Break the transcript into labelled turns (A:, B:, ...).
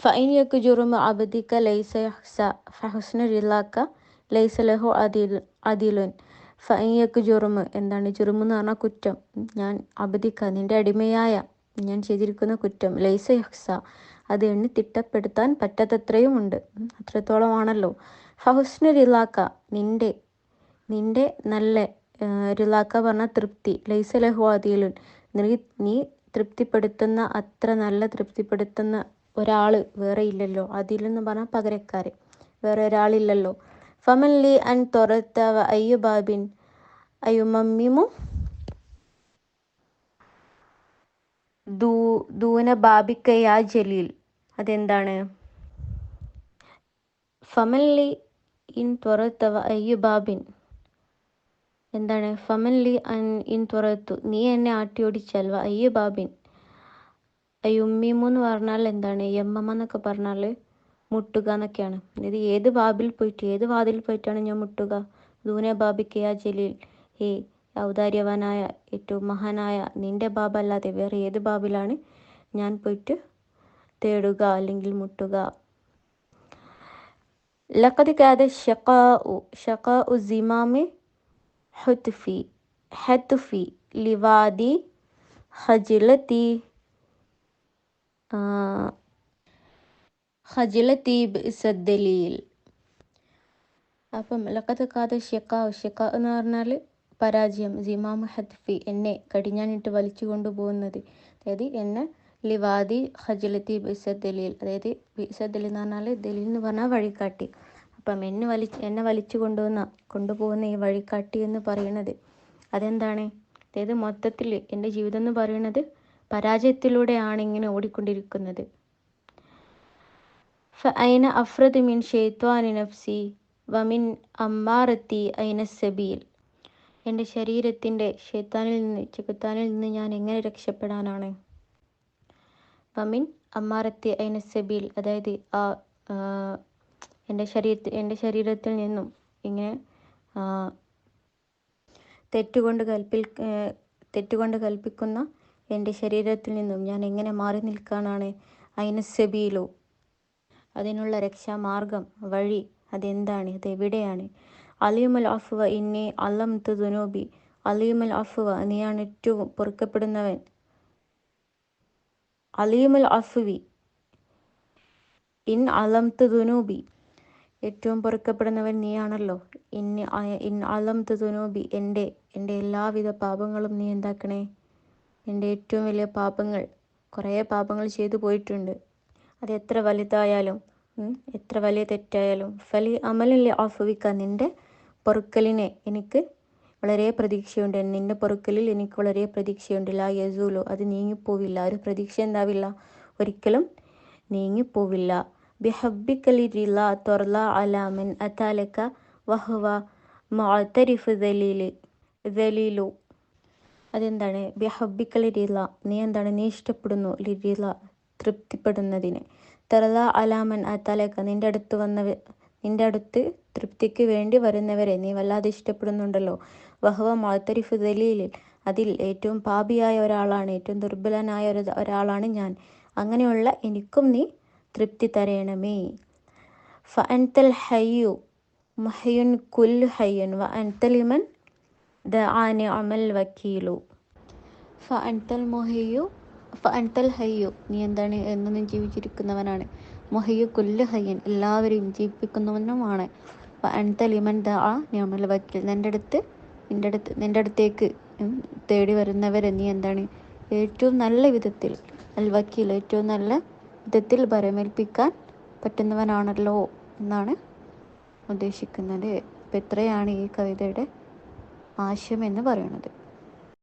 A: Fine യക്ക് ജുറുമ അബദിക്ക ലൈസ യഹ്സ ഫഹുസ്ന റിലാക്ക ലൈസ ലഹു അദിൽ അദിലുൻ ഫൈൻ യക്ക് എന്താണ് ജുറുമ് എന്ന് പറഞ്ഞാൽ കുറ്റം. ഞാൻ അബദിക്ക നിന്റെ അടിമയായ ഞാൻ ചെയ്തിരിക്കുന്ന കുറ്റം. ലൈസ യഹ്സ അത് എണ്ണി തിട്ടപ്പെടുത്താൻ പറ്റാത്തത്രയും ഉണ്ട് അത്രത്തോളമാണല്ലോ. ഫഹുസ്ന റിലാക്ക നിന്റെ നിന്റെ നല്ല റിലാക്ക പറഞ്ഞ തൃപ്തി. ലൈസ ലഹു അദിലുൻ നീ തൃപ്തിപ്പെടുത്തുന്ന അത്ര നല്ല തൃപ്തിപ്പെടുത്തുന്ന ഒരാൾ വേറെ ഇല്ലല്ലോ. അതിലെന്ന് പറഞ്ഞാൽ പകരക്കാർ വേറെ ഒരാളില്ലല്ലോ. ഫമൻലി അൻ തൊറത്ത അയ്യു അയ്യുമമ്മിമു ദൂ ദൂന ബാബിക്കയാ ജലീൽ. അതെന്താണ്? ഫമൻലി ഇൻ തുറത്തവ അയ്യു ബാബിൻ. എന്താണ്? ഫമൻലി അൻ ഇൻ ത്വറത്തു നീ എന്നെ ആട്ടിയോടിച്ചാൽ വ അയ്യു അയ്യുമ്മിമു എന്ന് പറഞ്ഞാൽ എന്താണ്? യമ്മമ്മ എന്നൊക്കെ പറഞ്ഞാൽ മുട്ടുക എന്നൊക്കെയാണ് അതായത് ഏത് ബാബിൽ പോയിട്ട് ഏത് വാതിൽ പോയിട്ടാണ് ഞാൻ മുട്ടുക? ദൂനെ ബാബിക്കയ ജലീൽ ഹേ ഔദാര്യവാനായ ഏറ്റവും മഹാനായ നിന്റെ ബാബ അല്ലാതെ വേറെ ഏത് ബാബിലാണ് ഞാൻ പോയിട്ട് തേടുക അല്ലെങ്കിൽ മുട്ടുക? ലക്കത് സിമാമി ഹുത്ഫി ഹത്ഫി ലിവാദി ഹജിലത്തി ഹജിലത്തി സദ്ദലീൽ അപ്പം ലക്കത്ത് കാത ഷിക്ക ഷിക്ക എന്ന് പറഞ്ഞാൽ പരാജയം ജിമാ ഹദ്ഫി എന്നെ കടിഞ്ഞാനിട്ട് വലിച്ചു കൊണ്ടുപോകുന്നത്. അതായത് എന്നെ ലിവാദി ഹജിലത്തി ബിസദലീൽ അതായത് ബിസദലീൽ എന്ന് പറഞ്ഞാൽ ദലീൽ എന്ന് പറഞ്ഞാൽ വഴികാട്ടി. അപ്പം എന്നെ വലി എന്നെ വലിച്ചു കൊണ്ടുവന്ന കൊണ്ടുപോകുന്ന ഈ വഴികാട്ടി എന്ന് പറയുന്നത് അതെന്താണ്? അതായത് മൊത്തത്തിൽ എന്റെ ജീവിതം എന്ന് പറയുന്നത് പരാജയത്തിലൂടെയാണ് ഇങ്ങനെ ഓടിക്കൊണ്ടിരിക്കുന്നത് ഫഅൈന അഫ്രദ് മിൻ ഷെയ്ത്വാനി നഫ്സി വമിൻ അമ്മാറത്തി ഐന സബീൽ. എന്റെ ശരീരത്തിന്റെ ഷെയ്ത്താനിൽ നിന്ന് ചെകുത്താനിൽ നിന്ന് ഞാൻ എങ്ങനെ രക്ഷപ്പെടാനാണ്? വമിൻ അമ്മാറത്തി ഐന സബീൽ അതായത് ആ എന്റെ ശരീരത്തിൽ എന്റെ ശരീരത്തിൽ നിന്നും ഇങ്ങനെ തെറ്റുകൊണ്ട് കൽപ്പിൽ തെറ്റുകൊണ്ട് കൽപ്പിക്കുന്ന എന്റെ ശരീരത്തിൽ നിന്നും ഞാൻ എങ്ങനെ മാറി നിൽക്കാനാണ്? ഐനസബീലു അതിനുള്ള രക്ഷാമാർഗം വഴി അതെന്താണ്? അത് എവിടെയാണ് അലിയുമൽ അഫുവ ഇന്നെ അലം തുനോബി അലിയുമൽ അഫുവ നീയാണ് ഏറ്റവും പൊറുക്കപ്പെടുന്നവൻ. അലിയുമൽ അഫുവി. ഇൻ അലം തുനൂബി ഏറ്റവും പൊറുക്കപ്പെടുന്നവൻ നീയാണല്ലോ. ഇൻ ഇൻ അലം തുനൂബി എന്റെ എന്റെ എല്ലാവിധ പാപങ്ങളും നീ എന്താക്കണേ? എന്റെ ഏറ്റവും വലിയ പാപങ്ങൾ കുറേ പാപങ്ങൾ ചെയ്തു പോയിട്ടുണ്ട്. അത് എത്ര വലുതായാലും എത്ര വലിയ തെറ്റായാലും ഫലി അമലില്ല ആഫുവിക്ക. നിന്റെ പൊറുക്കലിനെ എനിക്ക് വളരെ പ്രതീക്ഷയുണ്ട്. നിന്റെ പൊറുക്കലിൽ എനിക്ക് വളരെ പ്രതീക്ഷയുണ്ട്. ലാ യസൂലു അത് നീങ്ങിപ്പോവില്ല. ഒരു പ്രതീക്ഷ എന്താവില്ല? ഒരിക്കലും നീങ്ങിപ്പോവില്ല. ബിഹബിക്കലി തൊർല അലാമൻ അതാലക്ക വഹുവ മുഅത്തരിഫ് ദലീൽ ദലീലു. അതെന്താണ്? ബിഹബിക്കൽ രീല നീ എന്താണ് നീ ഇഷ്ടപ്പെടുന്നു ലിരീല തൃപ്തിപ്പെടുന്നതിന്. തെറല അലാമൻ അത്താലേക്ക നിന്റെ അടുത്ത് വന്ന നിന്റെ അടുത്ത് തൃപ്തിക്ക് വേണ്ടി വരുന്നവരെ നീ വല്ലാതെ ഇഷ്ടപ്പെടുന്നുണ്ടല്ലോ. വഹവ മാത്തരിഫ് ദലീലിൽ അതിൽ ഏറ്റവും പാപിയായ ഒരാളാണ് ഏറ്റവും ദുർബലനായ ഒരു ഒരാളാണ് ഞാൻ. അങ്ങനെയുള്ള എനിക്കും നീ തൃപ്തി തരയണമേ ഫ ഹയ്യു മഹയുൻ കുല്ലു ഹയ്യൻ വ അൻതലിമൻ ദ ആനി അമൽ വക്കീലു. ഫ അൻതൽ മൊഹയ്യു അൻതൽ ഹയ്യു. നീ എന്താണ് എന്നും ജീവിച്ചിരിക്കുന്നവനാണ്. മൊഹയ്യു കുല്ലു ഹയ്യൻ. എല്ലാവരെയും ജീവിപ്പിക്കുന്നവനുമാണ്. അൻതൽ ഇമൻ ദ ആ നിയമൽ വക്കീൽ. നിന്റെ അടുത്ത് നിന്റെ അടുത്ത് നിന്റെ അടുത്തേക്ക് തേടി വരുന്നവരെ നീ എന്താണ്? ഏറ്റവും നല്ല വിധത്തിൽ അൽ വക്കീൽ ഏറ്റവും നല്ല വിധത്തിൽ ഭരമേൽപ്പിക്കാൻ പറ്റുന്നവനാണല്ലോ എന്നാണ് ഉദ്ദേശിക്കുന്നത്. അപ്പം ഇത്രയാണ് ഈ കവിതയുടെ ആശയം എന്ന് പറയുന്നത്.